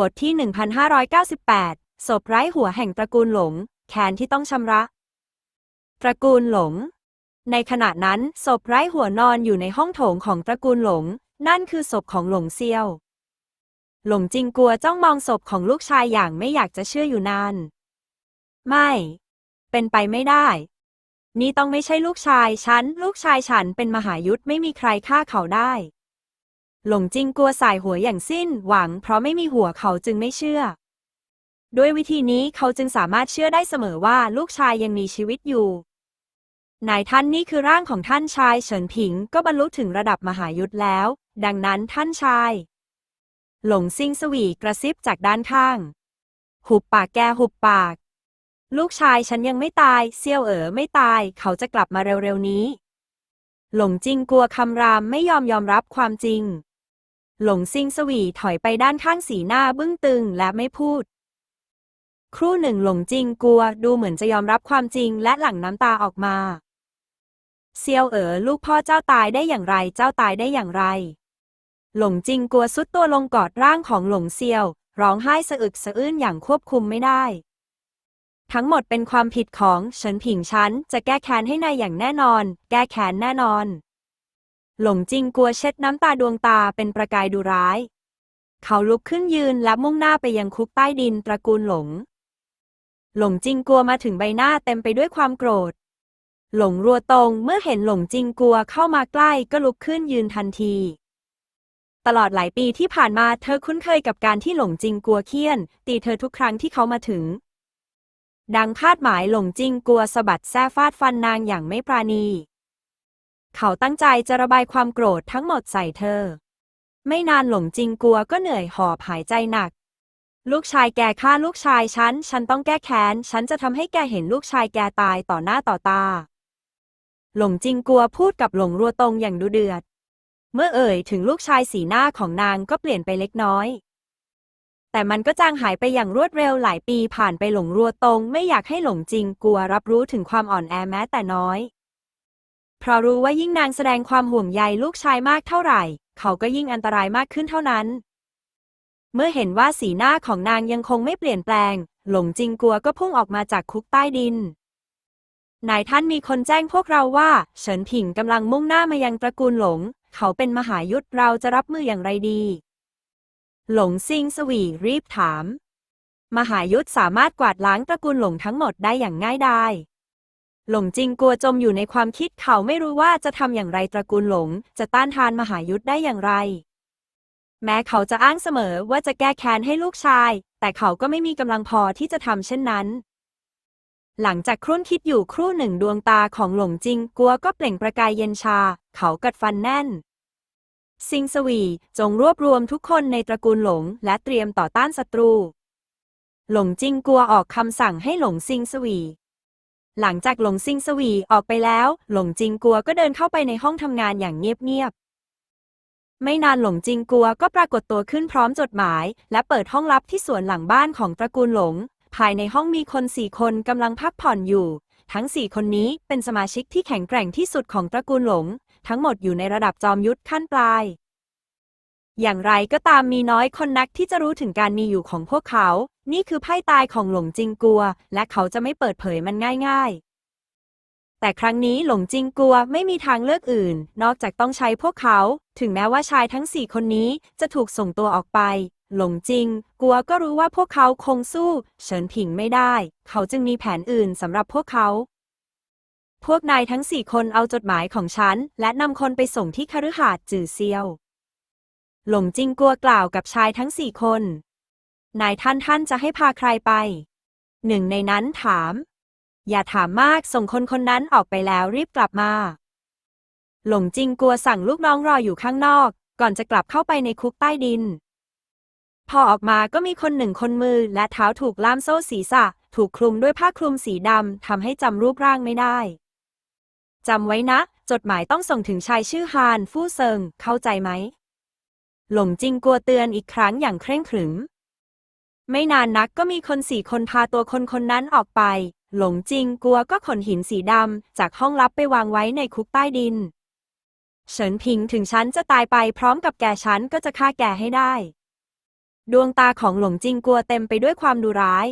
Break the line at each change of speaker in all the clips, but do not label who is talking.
บทที่ 1598 ศพไร้หัวแห่งตระกูลหลง แค้นที่ต้องชำระ ตระกูลหลง ในขณะนั้นศพไร้หัวนอนอยู่ในห้องโถงของตระกูลหลง นั่นคือศพของหลงเซียว หลงจิงกัวจ้องมองศพของลูกชายอย่างไม่อยากจะเชื่ออยู่นาน ไม่ เป็นไปไม่ได้ นี่ต้องไม่ใช่ลูกชายฉัน ลูกชายฉันเป็นมหายุทธไม่มีใครฆ่าเขาได้ หลงจิงกลัวสายหัวอย่างสิ้นหวัง เพราะไม่มีหัวเขาจึงไม่เชื่อ ด้วยวิธีนี้เขาจึงสามารถเชื่อได้เสมอว่าลูกชายยังมีชีวิตอยู่นายท่านนี่คือร่างของท่านชายเฉินผิงก็บรรลุถึงระดับมหายุทธแล้ว ดังนั้นท่านชาย หลงซิงสวีกระซิบจากด้านข้าง หุบปากแกหุบปาก ลูกชายฉันยังไม่ตาย เซียวเอ๋อไม่ตาย เขาจะกลับมาเร็วๆนี้ หลงจิงกลัวคำรามไม่ยอมยอมรับความจริง หลงซิงสวีถอยไปด้านข้างสีหน้าบึ้งตึงและไม่พูด ครู่หนึ่งหลงจิงกลัวดูเหมือนจะยอมรับความจริงและหลั่งน้ำตาออกมา เซียวเอ๋อลูกพ่อเจ้าตายได้อย่างไรเจ้าตายได้อย่างไร หลงจิงกลัวสุดตัวลงกอดร่างของหลงเซียว ร้องไห้สะอึกสะอื้นอย่างควบคุมไม่ได้ ทั้งหมดเป็นความผิดของเฉินผิงฉันจะแก้แค้นให้นายอย่างแน่นอน แก้แค้นแน่นอน หลงจิงกลัวเช็ดน้ำตาดวงตาเป็นประกายดูร้าย เขาลุกขึ้นยืนและมุ่งหน้าไปยังคุกใต้ดินตระกูลหลง หลงจิงกลัวมาถึงใบหน้าเต็มไปด้วยความโกรธ หลงรัวตรงเมื่อเห็นหลงจิงกลัวเข้ามาใกล้ก็ลุกขึ้นยืนทันที ตลอดหลายปีที่ผ่านมาเธอคุ้นเคยกับการที่หลงจิงกลัวเคี่ยน ตีเธอทุกครั้งที่เขามาถึง ดังคาดหมายหลงจิงกลัวสะบัดแซ่ฟาดฟันนางอย่างไม่ปราณี เขาตั้งใจจะระบายความโกรธทั้งหมดใส่เธอ ไม่นานหลงจริงกลัวก็เหนื่อยหอบหายใจหนัก ลูกชายแกฆ่าลูกชายฉัน ฉันต้องแก้แค้น ฉันจะทำให้แกเห็นลูกชายแกตายต่อหน้าต่อตา หลงจริงกลัวพูดกับหลงรัวตรงอย่างดุเดือด เมื่อเอ่ยถึงลูกชายสีหน้าของนางก็เปลี่ยนไปเล็กน้อย แต่มันก็จางหายไปอย่างรวดเร็วหลายปีผ่านไปหลงรัวตรง ไม่อยากให้หลงจริงกลัวรับรู้ถึงความอ่อนแอแม้แต่น้อย เพราะรู้ว่ายิ่งนางแสดงความห่วงใยลูกชายมากเท่าไหร่ เขาก็ยิ่งอันตรายมากขึ้นเท่านั้น เมื่อเห็นว่าสีหน้าของนางยังคงไม่เปลี่ยนแปลง หลงจิงกัวก็พุ่งออกมาจากคุกใต้ดินนายท่านมีคนแจ้งพวกเราว่า เฉินผิงกำลังมุ่งหน้ามายังตระกูลหลง เขาเป็นมหายุทธเราจะรับมืออย่างไรดี หลงซิงสวีรีบถาม มหายุทธสามารถกวาดล้างตระกูลหลงทั้งหมดได้อย่างง่ายดาย หลงจิงกลัวจมอยู่ในความคิดเขาไม่รู้ว่าจะทำอย่างไรตระกูลหลง จะต้านทานมหายุทธได้อย่างไร แม้เขาจะอ้างเสมอว่าจะแก้แค้นให้ลูกชาย แต่เขาก็ไม่มีกำลังพอที่จะทำเช่นนั้น หลังจากครุ่นคิดอยู่ครู่หนึ่งดวงตาของหลงจิงกัวก็เปล่งประกายเย็นชา เขากัดฟันแน่นซิงสวี จงรวบรวมทุกคนในตระกูลหลง และเตรียมต่อต้านศัตรู หลงจิงกัวออกคำสั่งให้หลงซิงสวี หลังจากหลงซิงสวีออกไปแล้ว หลงจิงกัวก็เดินเข้าไปในห้องทำงานอย่างเงียบๆ ไม่นานหลงจิงกัวก็ปรากฏตัวขึ้นพร้อมจดหมาย และเปิดห้องลับที่สวนหลังบ้านของตระกูลหลง ภายในห้องมีคนสี่คนกำลังพักผ่อนอยู่ ทั้งสี่คนนี้เป็นสมาชิกที่แข็งแกร่งที่สุดของตระกูลหลง ทั้งหมดอยู่ในระดับจอมยุทธขั้นปลาย อย่างไรก็ตามมีน้อยคนนักที่จะรู้ถึงการมีอยู่ของพวกเขา นี่คือไพ่ตายของหลงจิงกัว และเขาจะไม่เปิดเผยมันง่าย ๆ แต่ครั้งนี้หลงจิงกัวไม่มีทางเลือกอื่น นอกจากต้องใช้พวกเขา ถึงแม้ว่าชายทั้งสี่คนนี้จะถูกส่งตัวออกไป หลงจิง กัวก็รู้ว่าพวกเขาคงสู้ เฉินผิงไม่ได้ เขาจึงมีแผนอื่นสำหรับพวกเขา พวกนายทั้งสี่คนเอาจดหมายของฉัน และนำคนไปส่งที่คฤหาสน์จื่อเซียว หลงจิงกัวกล่าวกับชายทั้งสี่คน นายท่านท่านจะให้พาใครไป หนึ่งในนั้นถาม อย่าถามมากส่งคนคนนั้นออกไปแล้วรีบกลับมา หลงจิงกัวสั่งลูกน้องรออยู่ข้างนอก ก่อนจะกลับเข้าไปในคุกใต้ดิน พอออกมาก็มีคนหนึ่งคนมือและเท้าถูกล่ามโซ่ศีรษะ ถูกคลุมด้วยผ้าคลุมสีดำทำให้จำรูปร่างไม่ได้จำไว้นะ จดหมายต้องส่งถึงชายชื่อฮาน ฟู่เซิง เข้าใจไหม หลงจิงกัวเตือนอีกครั้งอย่างเคร่งขรึม ไม่นานนักก็มีคนสี่คนพาตัวคนคนนั้นออกไป หลงจริงกลัวก็ขนหินสีดำจากห้องลับไปวางไว้ในคุกใต้ดิน เฉินพิงถึงฉันจะตายไปพร้อมกับแกฉันก็จะฆ่าแกให้ได้ ดวงตาของหลงจริงกลัวเต็มไปด้วยความดุร้าย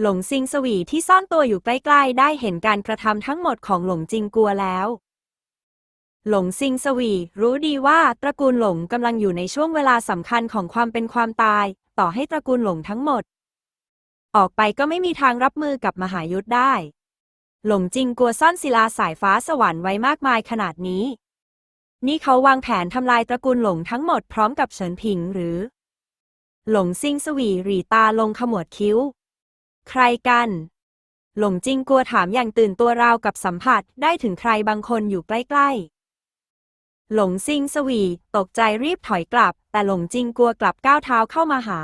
หลงซิงสวีที่ซ่อนตัวอยู่ใกล้ๆ ได้เห็นการกระทำทั้งหมดของหลงจริงกลัวแล้วหลงซิงสวี รู้ดีว่าตระกูลหลงกำลังอยู่ในช่วงเวลาสำคัญของความเป็นความตาย ต่อให้ตระกูลหลงทั้งหมด ออกไปก็ไม่มีทางรับมือกับมหายุทธได้ หลงจริงกลัวซ่อนศิลาสายฟ้าสวรรค์ไว้มากมายขนาดนี้ นี่เขาวางแผนทำลายตระกูลหลงทั้งหมดพร้อมกับเฉินผิงหรือ หลงซิงสวีหรีตาลงขมวดคิ้ว ใครกัน หลงจริงกลัวถามอย่างตื่นตัวราวกับสัมผัสได้ถึงใครบางคนอยู่ใกล้ๆหลงซิงสวีตกใจรีบถอยกลับ แต่หลงจิงกลัวกลับก้าวเท้าเข้ามาหา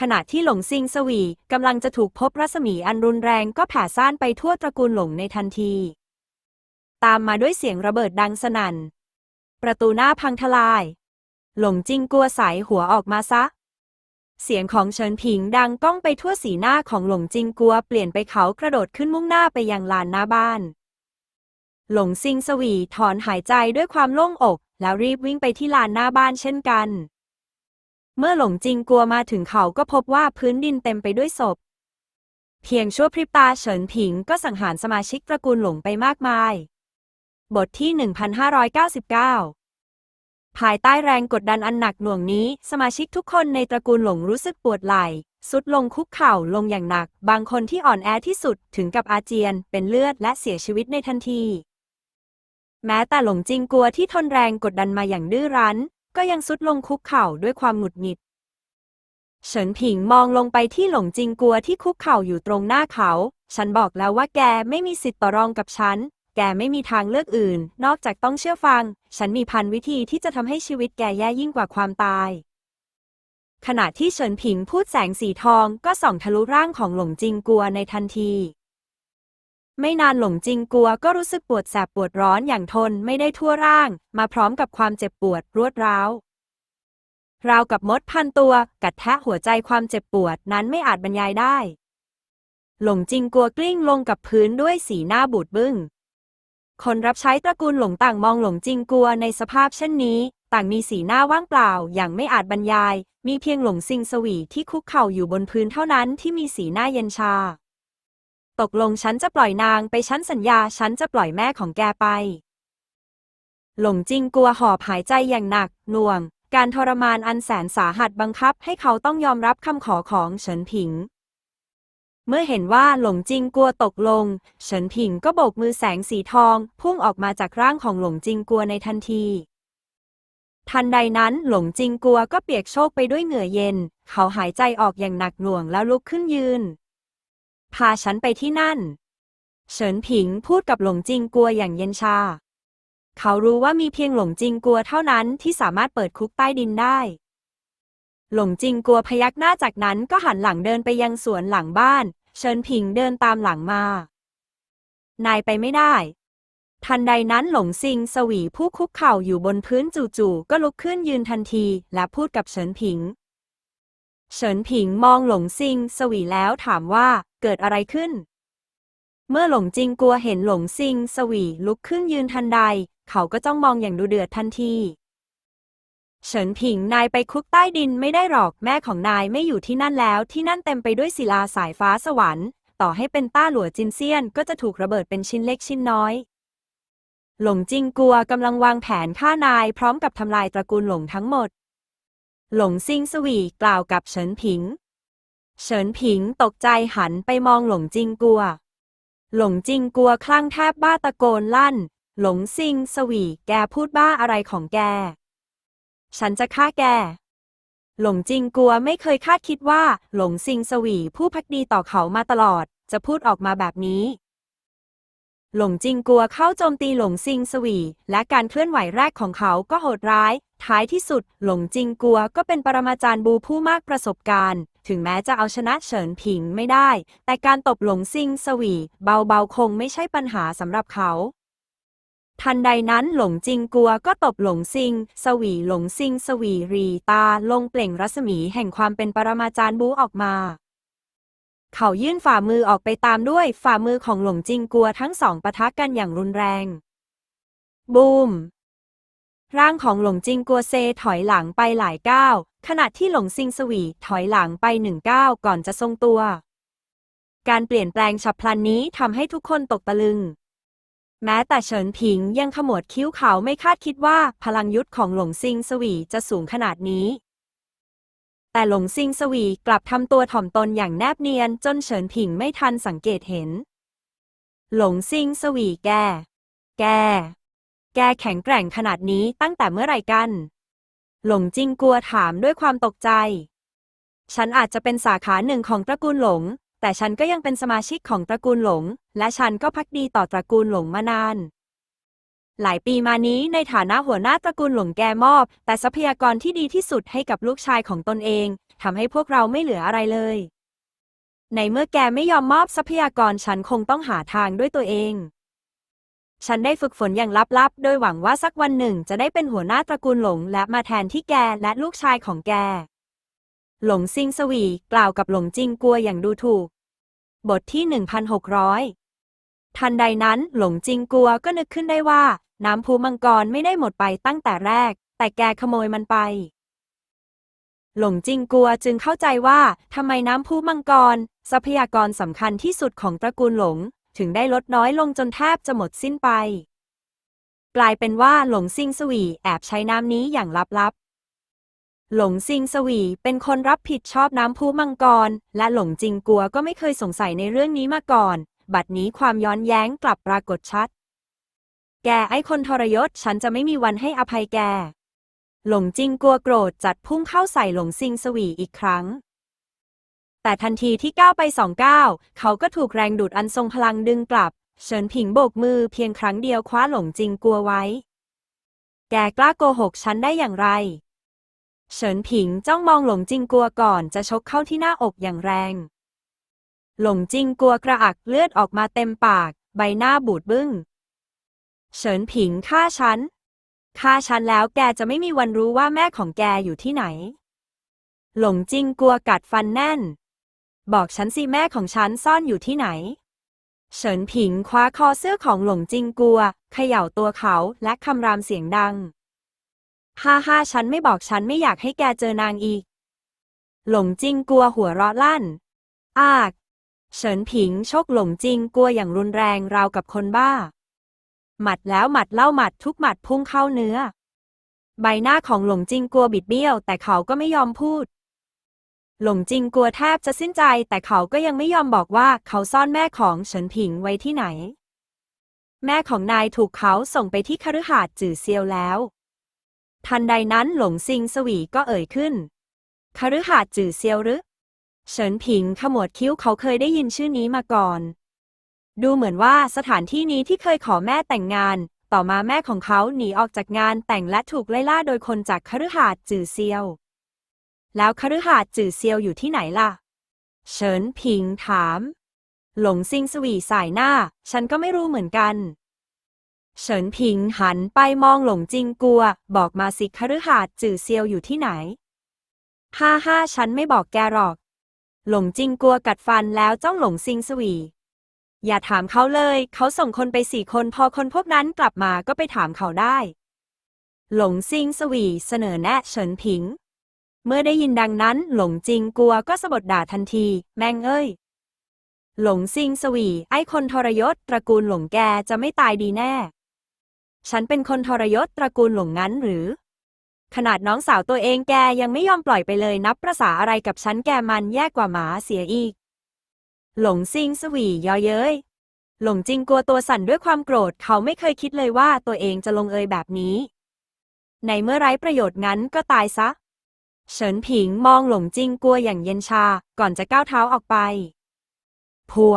ขณะที่หลงซิงสวีกำลังจะถูกพบรัศมีอันรุนแรงก็แผ่ซ่านไปทั่วตระกูลหลงในทันที ตามมาด้วยเสียงระเบิดดังสนั่น ประตูหน้าพังทลาย หลงจิงกลัวสายหัวออกมาซะเสียงของเฉินผิงดังก้องไปทั่วสีหน้าของหลงจิงกัวเปลี่ยนไปเขากระโดดขึ้นมุ่งหน้าไปยังลานหน้าบ้าน หลงซิงสวีถอนหายใจด้วยความโล่งอก แล้วรีบวิ่งไปที่ลานหน้าบ้านเช่นกัน เมื่อหลงจิงกลัวมาถึงเขาก็พบว่าพื้นดินเต็มไปด้วยศพ เพียงชั่วพริบตาเฉินผิงก็สังหารสมาชิกตระกูลหลงไปมากมาย บทที่ 1599ภายใต้แรงกดดันอันหนักหน่วงนี้ สมาชิกทุกคนในตระกูลหลงรู้สึกปวดไหล่สุดลงคุกเข่าลงอย่างหนัก บางคนที่อ่อนแอที่สุดถึงกับอาเจียน เป็นเลือดและเสียชีวิตในทันที แม้แต่หลงจิงกัวที่ทนแรงกดดันมาอย่างดื้อรั้น ก็ยังสุดลงคุกเข่าด้วยความหงุดหงิด เฉินผิงมองลงไปที่หลงจิงกัวที่คุกเข่าอยู่ตรงหน้าเขา ฉันบอกแล้วว่าแกไม่มีสิทธิ์ต่อรองกับฉัน แกไม่มีทางเลือกอื่น นอกจากต้องเชื่อฟัง ฉันมีพันวิธีที่จะทำให้ชีวิตแกแย่ยิ่งกว่าความตาย ขณะที่เฉินผิงพูดแสงสีทองก็ส่องทะลุร่างของหลงจิงกัวในทันที ไม่นานหลงจริงกัวก็รู้สึกปวดแสบปวดร้อนอย่างทนไม่ได้ทั่วร่าง มาพร้อมกับความเจ็บปวดรวดร้าวราวกับมดพันตัวกัดแทะหัวใจความเจ็บปวดนั้นไม่อาจบรรยายได้ หลงจริงกัวกลิ้งลงกับพื้นด้วยสีหน้าบูดบึ้ง คนรับใช้ตระกูลหลงต่างมองหลงจริงกัวในสภาพเช่นนี้ ต่างมีสีหน้าว่างเปล่าอย่างไม่อาจบรรยาย มีเพียงหลงซิงสวีที่คุกเข่าอยู่บนพื้นเท่านั้นที่มีสีหน้าเย็นชา ตกลงฉันจะปล่อยนางไปฉันสัญญาฉันจะปล่อยแม่ของแกไป หลงจิงกัวหอบหายใจอย่างหนักหน่วง การทรมานอันแสนสาหัสบังคับให้เขาต้องยอมรับคำขอของเฉินผิง เมื่อเห็นว่าหลงจิงกัวตกลง เฉินผิงก็โบกมือแสงสีทอง พุ่งออกมาจากร่างของหลงจิงกัวในทันทีทันใดนั้นหลงจิงกัวก็เปียกโชกไปด้วยเหงื่อเย็น เขาหายใจออกอย่างหนักหน่วงแล้วลุกขึ้นยืน พาฉันไปที่นั่น เฉินผิงพูดกับหลงจิงกัวอย่างเย็นชา เขารู้ว่ามีเพียงหลงจิงกัวเท่านั้นที่สามารถเปิดคุกใต้ดินได้ หลงจิงกัวพยักหน้าจากนั้นก็หันหลังเดินไปยังสวนหลังบ้าน เฉินผิงเดินตามหลังมา นายไปไม่ได้ ทันใดนั้นหลงซิงสวีผู้คุกเข่าอยู่บนพื้นจู่ๆก็ลุกขึ้นยืนทันทีและพูดกับเฉินผิง เฉินผิงมองหลงซิงสวีแล้วถามว่า เกิดอะไรขึ้น เมื่อหลงจิงกัวเห็นหลงซิง สวีลุกขึ้นยืนทันใด เขาก็จ้องมองอย่างดูเดือดทันทีเฉินผิงนายไปคุกใต้ดินไม่ได้หรอกแม่ของนายไม่อยู่ที่นั่นแล้ว ที่นั่นเต็มไปด้วยศิลาสายฟ้าสวรรค์ ต่อให้เป็นต้าหลัวจินเซียน ก็จะถูกระเบิดเป็นชิ้นเล็กชิ้นน้อย หลงจิงกัวกำลังวางแผนฆ่านายพร้อมกับทำลายตระกูลหลงทั้งหมด หลงซิงสวีกล่าวกับเฉินผิง เฉินผิงตกใจหันไปมองหลงจิงกัว หลงจิงกัวคลั่งแทบบ้าตะโกนลั่น หลงซิงสวีแกพูดบ้าอะไรของแก ฉันจะฆ่าแก หลงจิงกัวไม่เคยคาดคิดว่า หลงซิงสวีผู้พักดีต่อเขามาตลอด จะพูดออกมาแบบนี้ หลงจิงกัวเข้าโจมตีหลงซิงสวีและการเคลื่อนไหวแรกของเขาก็โหดร้าย ท้ายที่สุด หลงจิงกัวก็เป็นปรมาจารย์บูผู้มากประสบการณ์ ถึงแม้จะเอาชนะเฉินผิงไม่ได้ แต่การตบหลงซิงสวี เบาๆคงไม่ใช่ปัญหาสำหรับเขาทันใดนั้นหลงจิงกัวก็ตบหลงซิง สวีหลงซิง สวีรีตาลงเปล่งรัศมีแห่งความเป็นปรมาจารย์บูออกมา เขายื่นฝ่ามือออกไปตามด้วยฝ่ามือของหลงจิงกัวทั้งสองปะทะกันอย่างรุนแรง บูม ร่างของหลงจิงกัวเซถอยหลังไปหลายก้าว ขณะที่หลงซิงสวีถอยหลังไปหนึ่งก้าวก่อนจะทรงตัว การเปลี่ยนแปลงฉับพลันนี้ทำให้ทุกคนตกตะลึง แม้แต่เฉินผิงยังขมวดคิ้วเขาไม่คาดคิดว่าพลังยุทธ์ของหลงซิงสวีจะสูงขนาดนี้ แต่หลงซิงสวีกลับทำตัวถ่อมตนอย่างแนบเนียนจนเฉินผิงไม่ทันสังเกตเห็น หลงซิงสวีแก แก แกแข็งแกร่งขนาดนี้ตั้งแต่เมื่อไหร่กัน หลงจิงกลัวถามด้วยความตกใจ ฉันอาจจะเป็นสาขาหนึ่งของตระกูลหลง แต่ฉันก็ยังเป็นสมาชิกของตระกูลหลง และฉันก็พักดีต่อตระกูลหลงมานาน หลายปีมานี้ในฐานะหัวหน้าตระกูลหลงแกมอบ แต่ทรัพยากรที่ดีที่สุดให้กับลูกชายของตนเองทำให้พวกเราไม่เหลืออะไรเลย ในเมื่อแกไม่ยอมมอบทรัพยากรฉันคงต้องหาทางด้วยตัวเอง ฉันได้ฝึกฝนอย่างลับๆ โดยหวังว่าสักวันหนึ่งจะได้เป็นหัวหน้าตระกูลหลงและมาแทนที่แกและลูกชายของแก หลงซิงสวี กล่าวกับหลงจิงกัวอย่างดูถูก บทที่ 1600 ทันใดนั้นหลงจิงกัวก็นึกขึ้นได้ว่า น้ำพุมังกรไม่ได้หมดไปตั้งแต่แรก แต่แกขโมยมันไป หลงจิงกัวจึงเข้าใจว่าทำไมน้ำพุมังกร ทรัพยากรสำคัญที่สุดของตระกูลหลง ถึงได้ลดน้อยลงจนแทบจะหมดสิ้นไป กลายเป็นว่าหลงซิงสวีแอบใช้น้ำนี้อย่างลับๆ หลงซิงสวีเป็นคนรับผิดชอบน้ำพุมังกร และหลงจิงกัวก็ไม่เคยสงสัยในเรื่องนี้มาก่อน บัดนี้ความย้อนแย้งกลับปรากฏชัด แกไอ้คนทรยศฉันจะไม่มีวันให้อภัยแก หลงจิงกัวโกรธจัดพุ่งเข้าใส่หลงซิงสวีอีกครั้ง แต่ทันทีที่ก้าวไปสองก้าวเขาก็ถูกแรงดูดอันทรงพลังดึงกลับ เฉินผิงโบกมือเพียงครั้งเดียวคว้าหลงจิงกัวไว้ แกกล้าโกหกฉันได้อย่างไร เฉินผิงจ้องมองหลงจิงกัวก่อนจะชกเข้าที่หน้าอกอย่างแรง หลงจิงกัวกระอักเลือดออกมาเต็มปาก ใบหน้าบูดบึ้ง เฉินผิงฆ่าฉันฆ่าฉันแล้วแกจะไม่มีวันรู้ว่าแม่ของแกอยู่ที่ไหน หลงจิงกัวกัดฟันแน่น บอกฉันสิแม่ของฉันซ่อนอยู่ที่ไหน เฉินผิงคว้าคอเสื้อของหลงจิงกัวเขย่าตัวเขาและคำรามเสียงดัง ฮ่าฮ่าฉันไม่บอกฉันไม่อยากให้แกเจอนางอีก หลงจิงกัวหัวเราะลั่น อาก เฉินผิงชกหลงจิงกัวอย่างรุนแรงราวกับคนบ้า หมัดแล้วหมัดเล่าหมัดทุกหมัดพุ่งเข้าเนื้อ ใบหน้าของหลงจิงกัวบิดเบี้ยว แต่เขาก็ไม่ยอมพูด หลงจิงกลัวแทบจะสิ้นใจ แต่เขาก็ยังไม่ยอมบอกว่าเขาซ่อนแม่ของเฉินผิงไว้ที่ไหน แม่ของนายถูกเขาส่งไปที่คฤหาสน์จื่อเซียวแล้ว ทันใดนั้นหลงซิงสวีก็เอ่ยขึ้นคฤหาสน์จื่อเซียวหรือเฉินผิงขมวดคิ้วเขาเคยได้ยินชื่อนี้มาก่อน ดูเหมือนว่าสถานที่นี้ที่เคยขอแม่แต่งงาน ต่อมาแม่ของเขาหนีออกจากงานแต่งและถูกไล่ล่าโดยคนจากคฤหาสน์จื่อเซียว แล้วคฤหาสน์จื่อเซียวอยู่ที่ไหนล่ะ เฉินผิงถาม หลงซิงสวีสายหน้า ฉันก็ไม่รู้เหมือนกัน เฉินผิงหันไปมองหลงจิงกัว บอกมาสิคฤหาสน์จื่อเซียวอยู่ที่ไหนฮ่าฮ่าฉันไม่บอกแกหรอก หลงจิงกัวกัดฟันแล้วจ้องหลงซิงสวี อย่าถามเขาเลย เขาส่งคนไปสี่คนพอคนพวกนั้นกลับมาก็ไปถามเขาได้ หลงซิงสวีเสนอแนะเฉินผิง เมื่อได้ยินดังนั้น หลงจิงกัวก็สะบดด่าทันที แม่งเอ้ย หลงซิงสวี ไอ้คนทรยศตระกูลหลงแกจะไม่ตายดีแน่ ฉันเป็นคนทรยศตระกูลหลงงั้นหรือ ขนาดน้องสาวตัวเองแกยังไม่ยอมปล่อยไปเลยนับประษาอะไรกับฉันแกมันแย่กว่าหมาเสียอีก หลงซิงสวีเยอเย้ย หลงจิงกลัวตัวสั่นด้วยความโกรธเขาไม่เคยคิดเลยว่าตัวเองจะลงเอยแบบนี้ ในเมื่อไร้ประโยชน์งั้นก็ตายซะ เฉินผิงมองหลงจิงกลัวอย่างเย็นชา ก่อนจะก้าวเท้าออกไป พัว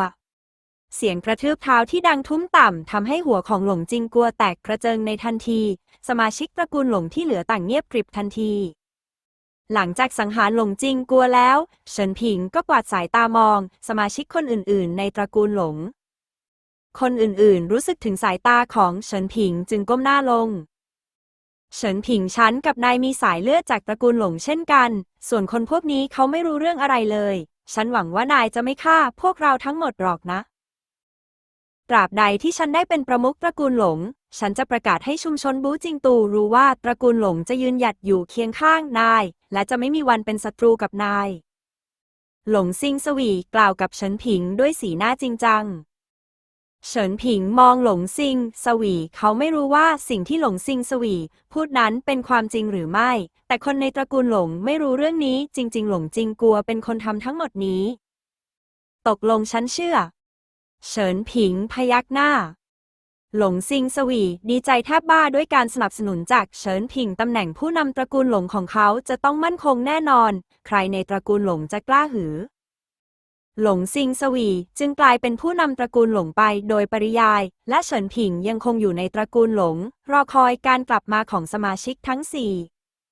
เสียงกระทืบเท้าที่ดังทุ้มต่ำทำให้หัวของหลงจิงกัวแตกกระเจิงในทันที สมาชิกตระกูลหลงที่เหลือต่างเงียบกริบทันที หลังจากสังหารหลงจิงกัวแล้ว เฉินผิงก็กวาดสายตามอง สมาชิกคนอื่น ๆ ในตระกูลหลง คนอื่น ๆ รู้สึกถึงสายตาของเฉินผิงจึงก้มหน้าลง เฉินผิงฉันกับนายมีสายเลือดจากตระกูลหลงเช่นกัน ส่วนคนพวกนี้เขาไม่รู้เรื่องอะไรเลย ฉันหวังว่านายจะไม่ฆ่าพวกเราทั้งหมดหรอกนะ ตราบใดที่ฉันได้เป็นประมุขตระกูลหลง ฉันจะประกาศให้ชุมชนบูจิงตูรู้ว่าตระกูลหลงจะยืนหยัดอยู่เคียงข้างนาย และจะไม่มีวันเป็นศัตรูกับนาย หลงซิงสวีกล่าวกับเฉินผิงด้วยสีหน้าจริงจัง เฉินผิงมองหลงซิง สวี เขาไม่รู้ว่าสิ่งที่หลงซิงสวี พูดนั้นเป็นความจริงหรือไม่ แต่คนในตระกูลหลงไม่รู้เรื่องนี้ จริง ๆ หลงจิงกลัวเป็นคนทำทั้งหมดนี้ ตกลงฉันเชื่อ เฉินผิงพยักหน้า หลงซิงสวี ดีใจแทบบ้าด้วยการสนับสนุนจากเฉินผิงตำแหน่งผู้นำตระกูลหลงของเขาจะต้องมั่นคงแน่นอน ใครในตระกูลหลงจะกล้าหือ หลงซิงสวี จึงกลายเป็นผู้นำตระกูลหลงไปโดยปริยาย และเฉินผิงยังคงอยู่ในตระกูลหลง รอคอยการกลับมาของสมาชิกทั้งสี่